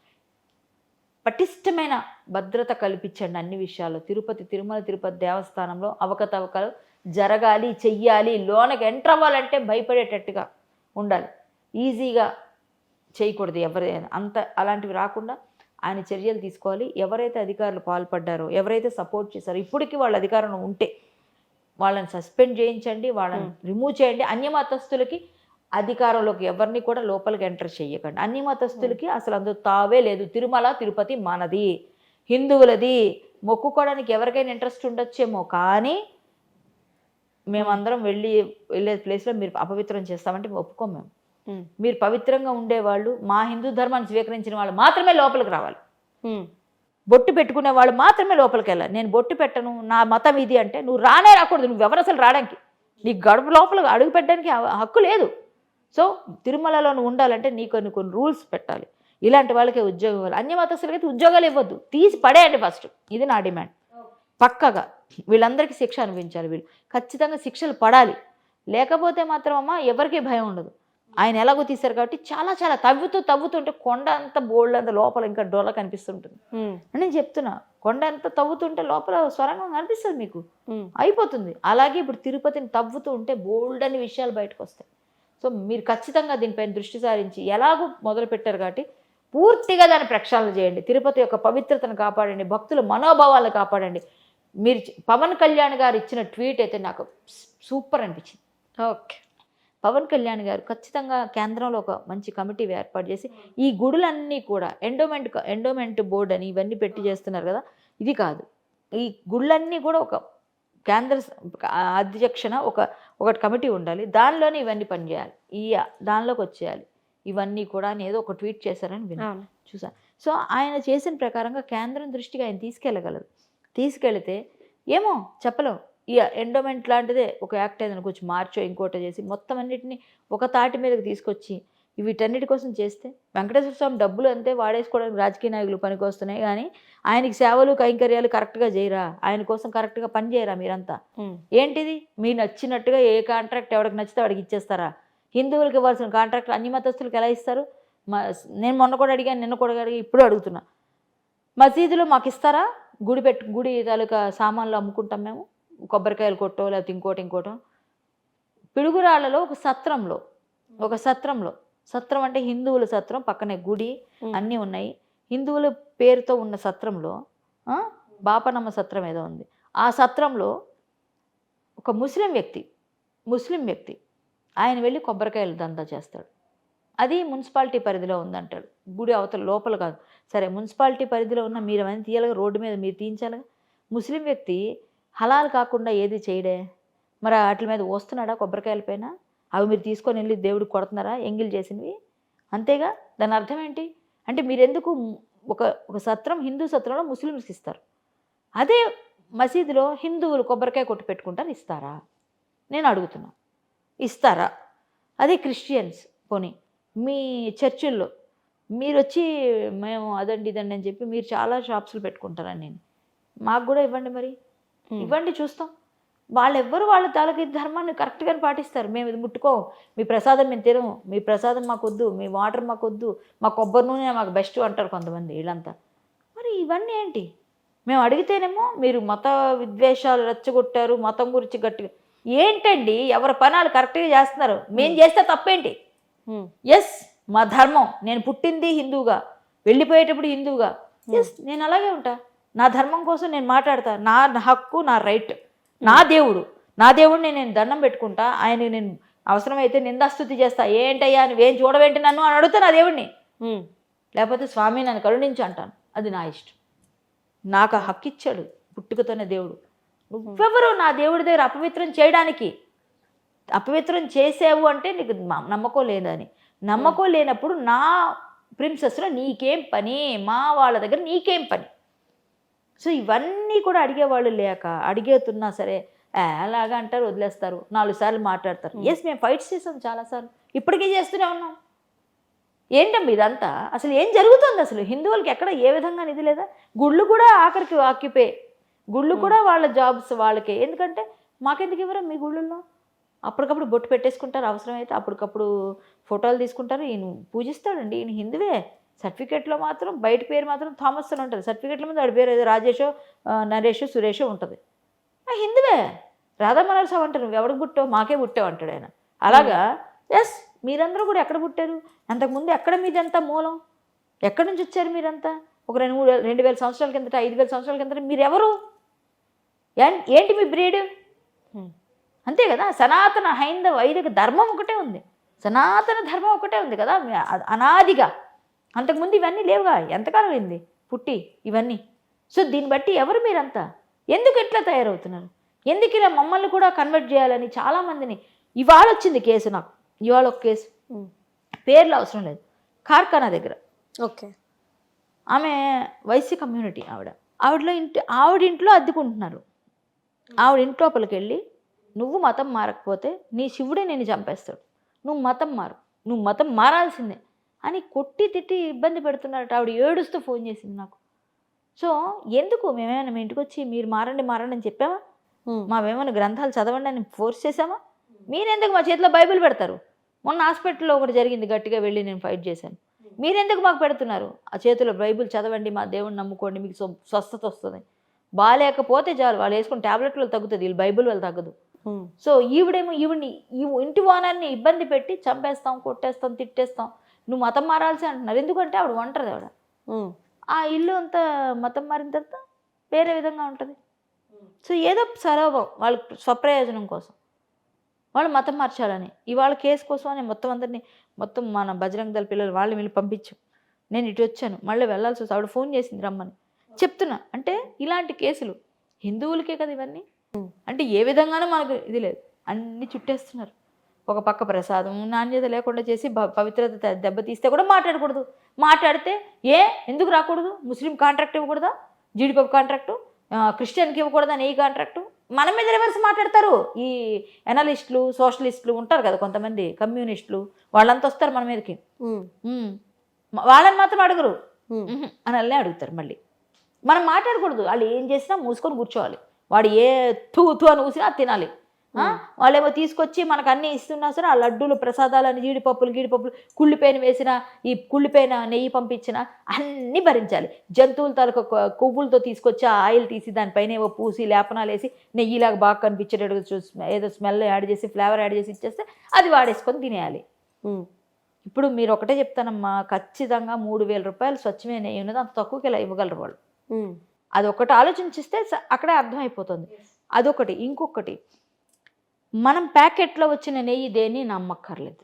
పటిష్టమైన భద్రత కల్పించండి అన్ని విషయాల్లో. తిరుపతి తిరుమల తిరుపతి దేవస్థానంలో అవకతవకలు జరగాలి చెయ్యాలి లోనకి ఎంటర్ అవ్వాలంటే భయపడేటట్టుగా ఉండాలి. ఈజీగా చేయకూడదు ఎవరి అంత అలాంటివి రాకుండా ఆయన చర్యలు తీసుకోవాలి. ఎవరైతే అధికారులు పాల్పడ్డారో ఎవరైతే సపోర్ట్ చేశారో ఇప్పటికీ వాళ్ళ అధికారంలో ఉంటే వాళ్ళని సస్పెండ్ చేయించండి వాళ్ళని రిమూవ్ చేయండి. అన్యమతస్థులకి అధికారంలోకి ఎవరిని కూడా లోపలికి ఎంటర్ చేయకండి. అన్ని మతస్థులకి అసలు అందులో తావే లేదు. తిరుమల తిరుపతి మనది. హిందువులది. మొక్కుకోవడానికి ఎవరికైనా ఇంట్రెస్ట్ ఉండొచ్చేమో కానీ మేమందరం వెళ్ళి వెళ్ళే ప్లేస్లో మీరు అపవిత్రం చేస్తామంటే ఒప్పుకోం మేము. మీరు పవిత్రంగా ఉండేవాళ్ళు మా హిందూ ధర్మాన్ని స్వీకరించిన వాళ్ళు మాత్రమే లోపలికి రావాలి. బొట్టు పెట్టుకునే వాళ్ళు మాత్రమే లోపలికి వెళ్ళాలి. నేను బొట్టు పెట్టను నా మతం ఇది అంటే నువ్వు రానే రాకూడదు నువ్వు ఎవరు అసలు రావడానికి? నీకు గడుపు లోపల అడుగు పెట్టడానికి హక్కు లేదు. సో తిరుమలలో నువ్వు ఉండాలంటే నీకు కొన్ని కొన్ని రూల్స్ పెట్టాలి. ఇలాంటి వాళ్ళకే ఉద్యోగం ఇవ్వాలి. అన్య మతస్థులకైతే ఉద్యోగాలు ఇవ్వద్దు. తీసి పడేయండి ఫస్ట్. ఇది నా డిమాండ్. పక్కగా వీళ్ళందరికీ శిక్ష అనిపించాలి వీళ్ళు. ఖచ్చితంగా శిక్షలు పడాలి. లేకపోతే మాత్రం అమ్మ ఎవరికీ భయం ఉండదు. ఆయన ఎలాగో తీశారు కాబట్టి చాలా చాలా తవ్వుతూ తవ్వుతుంటే కొండ అంత బోల్డ్ అంత లోపల ఇంకా డొల్ల కనిపిస్తుంటుంది. నేను చెప్తున్నా కొండ ఎంత తవ్వుతుంటే లోపల స్వరంగం కనిపిస్తుంది మీకు. అయిపోతుంది. అలాగే ఇప్పుడు తిరుపతిని తవ్వుతూ ఉంటే బోల్డ్ అని విషయాలు బయటకు వస్తాయి. సో మీరు ఖచ్చితంగా దీనిపైన దృష్టి సారించి ఎలాగో మొదలు పెట్టారు కాబట్టి పూర్తిగా దాన్ని ప్రక్షాళన చేయండి. తిరుపతి యొక్క పవిత్రతను కాపాడండి భక్తుల మనోభావాలను కాపాడండి. మీరు పవన్ కళ్యాణ్ గారు ఇచ్చిన ట్వీట్ అయితే నాకు సూపర్ అనిపించింది. ఓకే. పవన్ కళ్యాణ్ గారు ఖచ్చితంగా కేంద్రంలో ఒక మంచి కమిటీ ఏర్పాటు చేసి ఈ గుడులన్నీ కూడా ఎండోమెంట్ ఎండోమెంట్ బోర్డు అని ఇవన్నీ పెట్టి చేస్తున్నారు కదా ఇది కాదు. ఈ గుళ్ళన్నీ కూడా ఒక కేంద్ర అధ్యక్షన ఒక ఒకటి కమిటీ ఉండాలి. దానిలోనే ఇవన్నీ పనిచేయాలి. ఈ దానిలోకి వచ్చేయాలి. ఇవన్నీ కూడా అని ఏదో ఒక ట్వీట్ చేశారని విన్నాను చూసాను సో ఆయన చేసిన ప్రకారంగా కేంద్రం దృష్టికి ఆయన తీసుకెళ్ళగలరు. తీసుకెళితే ఏమో చెప్పలేం. ఈ ఎండోమెంట్ లాంటిదే ఒక యాక్ట్ ఏదైనా కొంచెం మార్చో ఇంకోటో చేసి మొత్తం అన్నిటిని ఒక తాటి మీదకి తీసుకొచ్చి వీటన్నిటి కోసం చేస్తే వెంకటేశ్వర స్వామి డబ్బులు అంతే వాడేసుకోవడానికి రాజకీయ నాయకులు పనికి వస్తున్నాయి కానీ ఆయనకి సేవలు కైంకర్యాలు కరెక్ట్గా చేయరా? ఆయన కోసం కరెక్ట్గా పని చేయరా మీరంతా. ఏంటిది? మీ నచ్చినట్టుగా ఏ కాంట్రాక్ట్ ఎవరికి నచ్చితే వాడికి ఇచ్చేస్తారా? హిందువులకి ఇవ్వాల్సిన కాంట్రాక్ట్లు అన్ని మతస్థులకు ఎలా ఇస్తారు? మా నేను మొన్న కూడా అడిగాను నిన్న కూడా అడిగి ఇప్పుడు అడుగుతున్నా. మసీదులో మాకు ఇస్తారా? గుడి పెట్టు గుడి తాలూకా సామాన్లు అమ్ముకుంటాం మేము? కొబ్బరికాయలు కొట్టో లేకపోతే ఇంకోటి ఇంకోటో. పిడుగురాళ్ళలో ఒక సత్రంలో ఒక సత్రంలో. సత్రం అంటే హిందువుల సత్రం పక్కనే గుడి. అన్నీ ఉన్నాయి. హిందువుల పేరుతో ఉన్న సత్రంలో బాపనమ్మ సత్రం ఏదో ఉంది. ఆ సత్రంలో ఒక ముస్లిం వ్యక్తి ముస్లిం వ్యక్తి ఆయన వెళ్ళి కొబ్బరికాయలు దందా చేస్తాడు. అది మున్సిపాలిటీ పరిధిలో ఉందంటాడు. గుడి అవతల లోపల కాదు. సరే మున్సిపాలిటీ పరిధిలో ఉన్న మీరు అవన్నీ తీయాలిగా? రోడ్డు మీద మీరు తీయించాలిగా? ముస్లిం వ్యక్తి హలాల్ కాకుండా ఏది చేయడే? మరి వాటి మీద వస్తున్నాడా కొబ్బరికాయల పైన? అవి మీరు తీసుకొని వెళ్ళి దేవుడికి కొడుతున్నారా? ఎంగిల్ చేసినవి? అంతేగా? దాని అర్థం ఏంటి? అంటే మీరెందుకు ఒక ఒక సత్రం హిందూ సత్రంలో ముస్లిమ్స్కి ఇస్తారు. అదే మసీదులో హిందువులు కొబ్బరికాయ కొట్టు పెట్టుకుంటారు ఇస్తారా? నేను అడుగుతున్నా. ఇస్తారా? అదే క్రిస్టియన్స్ పోనీ మీ చర్చిల్లో మీరు వచ్చి మేము అదండి ఇదండి అని చెప్పి మీరు చాలా షాప్స్లు పెట్టుకుంటారని నేను? మాకు కూడా ఇవ్వండి మరి. ఇవ్వండి చూస్తాం. వాళ్ళెవ్వరు వాళ్ళ తాలూకు ధర్మాన్ని కరెక్ట్గానే పాటిస్తారు. మేము ఇది ముట్టుకోం. మీ ప్రసాదం మేము తినము. మీ ప్రసాదం మాకు వద్దు మీ వాటర్ మాకు వద్దు మా కొబ్బరి నూనె మాకు బెస్ట్ అంటారు కొంతమంది వీళ్ళంతా. మరి ఇవన్నీ ఏంటి? మేము అడిగితేనేమో మీరు మత విద్వేషాలు రెచ్చగొట్టారు మతం గురించి గట్టిగా. ఏంటండి? ఎవరి పనాలు కరెక్ట్గా చేస్తున్నారు? మేము. చేస్తే తప్పేంటి. ఎస్ మా ధర్మం. నేను పుట్టింది హిందువుగా. వెళ్ళిపోయేటప్పుడు హిందువుగా. ఎస్ నేను అలాగే ఉంటా. నా ధర్మం కోసం నేను మాట్లాడతా నా హక్కు నా రైట్ నా దేవుడు. నా దేవుడిని నేను దండం పెట్టుకుంటా ఆయన నేను అవసరమైతే నిందాస్తుతి చేస్తా. ఏంటయ్యా నువ్వేం చూడవేంటి నన్ను అని అడుగుతా నా దేవుడిని. ఉమ్. లేకపోతే స్వామి నన్ను కరుణించి అంటాను. అది నా ఇష్టం. నాకు ఆ హక్కు ఇచ్చాడు పుట్టుకతోనే దేవుడు. నువ్వెవరు నా దేవుడి దగ్గర అపవిత్రం చేయడానికి? అపవిత్రం చేసావు అంటే నీకు నమ్మకం లేదని. నమ్మకం లేనప్పుడు నా ప్రిన్సెస్లో నీకేం పని? మా వాళ్ళ దగ్గర నీకేం పని? సో ఇవన్నీ కూడా అడిగేవాళ్ళు లేక అడిగేతున్నా సరే "ఆ, అలాగా అంటారు వదిలేస్తారు. నాలుగు సార్లు మాట్లాడతారు. ఎస్ మేము ఫైట్స్ చేసాం చాలాసార్లు ఇప్పటికీ చేస్తూనే ఉన్నాం. ఏంటమ్మా ఇదంతా? అసలు ఏం జరుగుతుంది అసలు? హిందువులకి ఎక్కడ ఏ విధంగా ఇది లేదా? గుళ్ళు కూడా ఆఖరికి ఆక్యుపే గుళ్ళు కూడా వాళ్ళ జాబ్స్ వాళ్ళకే. ఎందుకంటే మాకెందుకు ఇవ్వరా మీ గుళ్ళల్లో? అప్పటికప్పుడు బొట్టు పెట్టేసుకుంటారు అవసరమైతే అప్పటికప్పుడు ఫోటోలు తీసుకుంటారు. ఈయన పూజిస్తాడండి ఈయన హిందువే. సర్టిఫికేట్లో మాత్రం బయట పేరు మాత్రం థామస్ అని ఉంటుంది. సర్టిఫికేట్ల మీద వాడి పేరు ఏదో రాజేషో ఆ, నరేషో సురేషో ఉంటుంది. ఆ హిందువే. రాధా మనోహర్ అంటారు నువ్వు ఎవడికి పుట్టావు? మాకే పుట్టావు అంటాడు ఆయన. అలాగా? ఎస్ మీరందరూ కూడా ఎక్కడ పుట్టారు? అంతకుముందు ఎక్కడ మీదంతా మూలం? ఎక్కడి నుంచి వచ్చారు మీరంతా? ఒక రెండు మూడు రెండు వేల సంవత్సరాల కిందట ఐదు వేల సంవత్సరాల కిందట మీరెవరు? ఏంటి మీ బ్రీడ్? అంతే కదా? సనాతన హైందవ వైదిక ధర్మం ఒకటే ఉంది. సనాతన ధర్మం ఒకటే ఉంది కదా? అనాదిగా. అంతకుముందు ఇవన్నీ లేవుగా? ఎంతకాలం అయింది? పుట్టి ఇవన్నీ. సో దీన్ని బట్టి ఎవరు మీరంతా? ఎందుకు ఎట్లా తయారవుతున్నారు? ఎందుకు ఇలా మమ్మల్ని కూడా కన్వర్ట్ చేయాలని చాలామందిని ఇవాళ వచ్చింది కేసు నాకు. ఇవాళ ఒక కేసు. పేర్లు అవసరం లేదు. కార్ఖానా దగ్గర. ఓకే. ఆమె వైశ్య కమ్యూనిటీ ఆవిడ. ఆవిడలో ఇంటి ఆవిడ ఇంట్లో అద్దెకుంటున్నారు. ఆవిడ ఇంటి లోపలికి వెళ్ళి నువ్వు మతం మారకపోతే నీ శివుడే నేను చంపేస్తాడు. నువ్వు మతం మారు. నువ్వు మతం మారాల్సిందే. అని కొట్టి తిట్టి ఇబ్బంది పెడుతున్నారట. ఆవిడ ఏడుస్తూ ఫోన్ చేసింది నాకు. సో ఎందుకు మేమేమైనా మీ ఇంటికి వచ్చి మీరు మారండి మారండి అని చెప్పామా. మావేమైనా గ్రంథాలు చదవండి అని ఫోర్స్ చేసామా మీరెందుకు మా చేతిలో బైబిల్ పెడతారు? మొన్న హాస్పిటల్లో ఒకటి జరిగింది గట్టిగా వెళ్ళి నేను ఫైట్ చేశాను. మీరెందుకు మాకు పెడుతున్నారు? ఆ చేతిలో బైబిల్ చదవండి మా దేవుడిని నమ్ముకోండి మీకు స్వ- స్వస్థత వస్తుంది బాగాలేకపోతే చాలు వాళ్ళు వేసుకుని టాబ్లెట్లు తగ్గుతుంది వీళ్ళు బైబిల్ వాళ్ళు తగ్గదు. సో ఈవిడేమో ఈవిడ్ని ఈ ఇంటి ఓనర్ని ఇబ్బంది పెట్టి చంపేస్తాం కొట్టేస్తాం తిట్టేస్తాం. నువ్వు మతం మారాల్సి అంటున్నారు. ఎందుకంటే ఆవిడ ఒంటరిది ఆవిడ. ఆ ఇల్లు అంతా మతం మారిన తర్వాత వేరే విధంగా ఉంటుంది. సో ఏదో సరవం వాళ్ళ స్వప్రయోజనం కోసం. వాళ్ళు మతం మార్చాలని. ఇవాళ కేసు కోసం అని మొత్తం అందరినీ మొత్తం మన బజరంగ దళ పిల్లలు వాళ్ళు వీళ్ళు పంపించు. నేను ఇటు వచ్చాను. మళ్ళీ వెళ్ళాల్సి వస్తుంది. ఆవిడ ఫోన్ చేసింది రమ్మని. చెప్తున్నా. అంటే ఇలాంటి కేసులు హిందువులకే కదా ఇవన్నీ? అంటే ఏ విధంగానూ మనకు ఇది లేదు. అన్ని చుట్టేస్తున్నారు. ఒక పక్క ప్రసాదం నాణ్యత లేకుండా చేసి పవిత్రత దెబ్బతీస్తే కూడా మాట్లాడకూడదు. మాట్లాడితే ఏ ఎందుకు రాకూడదు? ముస్లిం కాంట్రాక్ట్ ఇవ్వకూడదా? జీడిపప్పు కాంట్రాక్టు క్రిస్టియన్కి ఇవ్వకూడదా? నీ కాంట్రాక్టు మన మీద రివర్స్ మాట్లాడతారు. ఈ ఎనలిస్టులు సోషలిస్టులు ఉంటారు కదా కొంతమంది కమ్యూనిస్టులు వాళ్ళంతా వస్తారు మన మీదకి. వాళ్ళని మాత్రం అడగరు. అని అడుగుతారు మళ్ళీ. మనం మాట్లాడకూడదు. వాళ్ళు ఏం చేసినా మూసుకొని కూర్చోవాలి. వాడు ఏ తూ తూ అని ఊసినా తినాలి? వాళ్ళేమో తీసుకొచ్చి మనకు అన్నీ ఇస్తున్నా సరే ఆ లడ్డూలు ప్రసాదాలని జీడిపప్పులు గీడిపప్పులు కుళ్ళిపోయిన వేసిన ఈ కుళ్ళిపోయిన నెయ్యి పంపించిన అన్నీ భరించాలి. జంతువుల తాలూకు కొవ్వులతో తీసుకొచ్చి ఆ ఆయిల్ తీసి దానిపైన ఏవో పూసి లేపనాలు వేసి నెయ్యిలాగా బాగా కనిపించేటట్టు ఏదో స్మెల్ యాడ్ చేసి ఫ్లేవర్ యాడ్ చేసి ఇచ్చేస్తే అది వాడేసుకొని తినేయాలి. ఇప్పుడు మీరు ఒకటే చెప్తానమ్మా ఖచ్చితంగా మూడు వేల రూపాయలు స్వచ్ఛమైన నెయ్యి ఉన్నది అంత తక్కువకి ఇలా ఇవ్వగలరు వాళ్ళు. అది ఒకటి ఆలోచించిస్తే అక్కడే అర్థమైపోతుంది. అదొకటి. ఇంకొకటి మనం ప్యాకెట్లో వచ్చిన నెయ్యి దేన్ని నమ్మక్కర్లేదు.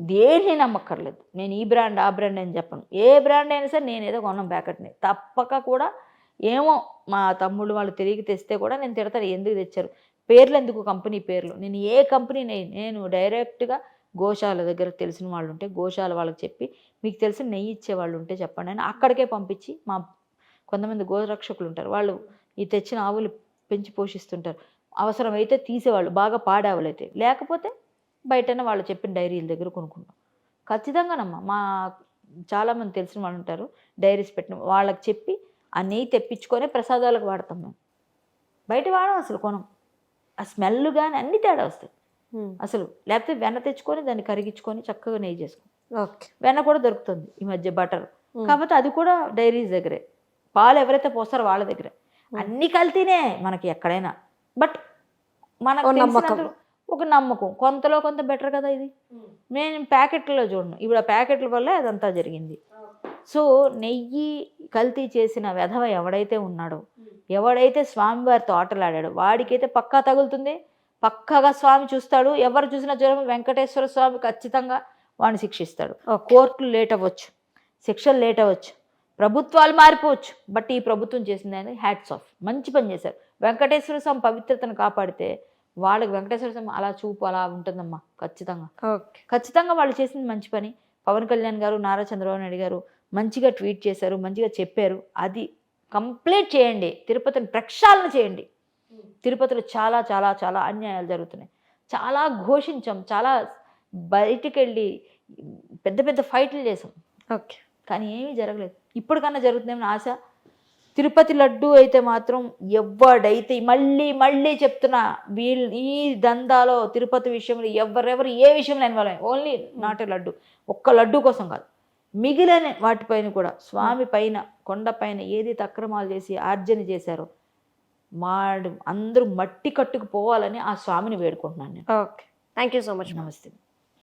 దేన్ని నమ్మక్కర్లేదు. నేను ఈ బ్రాండ్ ఆ బ్రాండ్ అని చెప్పను. ఏ బ్రాండ్ అయినా సరే నేను ఏదో కొన్నాను ప్యాకెట్ని తప్పక కూడా ఏమో మా తమ్ముళ్ళు వాళ్ళు తిరిగి తెస్తే కూడా నేను తిడతాను ఎందుకు తెచ్చారు? పేర్లు ఎందుకు? కంపెనీ పేర్లు. నేను ఏ కంపెనీ నెయ్యి నేను డైరెక్ట్గా గోశాల దగ్గర తెలిసిన వాళ్ళు ఉంటే గోశాల వాళ్ళకి చెప్పి మీకు తెలిసిన నెయ్యి ఇచ్చే వాళ్ళు ఉంటే చెప్పండి అని అక్కడికే పంపించి మా కొంతమంది గోరక్షకులు ఉంటారు. వాళ్ళు ఈ తెచ్చిన ఆవులు పెంచి పోషిస్తుంటారు. అవసరమైతే తీసేవాళ్ళు బాగా పాడావులైతే లేకపోతే బయటనే వాళ్ళు చెప్పిన డైరీల దగ్గర కొనుక్కుంటాం ఖచ్చితంగానమ్మా మా చాలామంది తెలిసిన వాళ్ళు ఉంటారు డైరీస్ పెట్టిన వాళ్ళకి చెప్పి ఆ నెయ్యి తెప్పించుకొని ప్రసాదాలకు వాడతాం మేము. బయట వాడం అసలు కొనం. ఆ స్మెల్ కానీ అన్ని తేడా వస్తాయి. అసలు లేకపోతే వెన్న తెచ్చుకొని దాన్ని కరిగించుకొని చక్కగా నెయ్యి చేసుకుంటాం. ఓకే. వెన్న కూడా దొరుకుతుంది ఈ మధ్య బటర్. కాకపోతే అది కూడా డైరీస్ దగ్గరే. పాలు ఎవరైతే పోస్తారో వాళ్ళ దగ్గరే. అన్ని కల్తీనే మనకి ఎక్కడైనా. బట్ మనకు నమ్మకం. ఒక నమ్మకం. కొంతలో కొంత బెటర్ కదా ఇది. నేను ప్యాకెట్లలో చూడను. ఇప్పుడు ఆ ప్యాకెట్ల వల్ల అదంతా జరిగింది. సో నెయ్యి కల్తీ చేసిన వెధవ ఎవడైతే ఉన్నాడో ఎవడైతే స్వామివారితో ఆటలాడాడో వాడికైతే పక్కా తగులుతుంది. పక్కాగా స్వామి చూస్తాడు. ఎవరు చూసినా జ్వరం వెంకటేశ్వర స్వామి ఖచ్చితంగా వాడిని శిక్షిస్తాడు. కోర్టులు లేట్ అవ్వచ్చు శిక్షలు లేట్ అవ్వచ్చు ప్రభుత్వాలు మారిపోవచ్చు. బట్ ఈ ప్రభుత్వం చేసింది అనేది హ్యాట్స్ ఆఫ్. మంచి పని చేశారు. వెంకటేశ్వర స్వామి పవిత్రతను కాపాడితే వాళ్ళకి వెంకటేశ్వర స్వామి అలా చూపు అలా ఉంటుందమ్మా ఖచ్చితంగా. ఖచ్చితంగా వాళ్ళు చేసింది మంచి పని. పవన్ కళ్యాణ్ గారు నారా చంద్రబాబు నాయుడు గారు మంచిగా ట్వీట్ చేశారు మంచిగా చెప్పారు. అది కంప్లీట్ చేయండి. తిరుపతిని ప్రక్షాళన చేయండి. తిరుపతిలో చాలా చాలా చాలా అన్యాయాలు జరుగుతున్నాయి. చాలా ఘోషించాం. చాలా బయటికి వెళ్ళి పెద్ద పెద్ద ఫైట్లు చేసాం ఓకే. కానీ ఏమీ జరగలేదు. ఇప్పటికన్నా జరుగుతుందేమో ఆశ. తిరుపతి లడ్డు అయితే మాత్రం ఎవడైతే మళ్ళీ మళ్ళీ చెప్తున్నా వీళ్ళు ఈ దందాలో తిరుపతి విషయంలో ఎవరెవరు ఏ విషయంలో involve only not a laddu. ఒక్క లడ్డు కోసం కాదు. మిగిలిన వాటిపైన కూడా స్వామి పైన కొండ పైన ఏది అక్రమాలు చేసి ఆర్జన చేశారో మాడు అందరూ మట్టి కట్టుకు పోవాలని ఆ స్వామిని వేడుకుంటున్నాను నేను. Okay thank you so much namaste.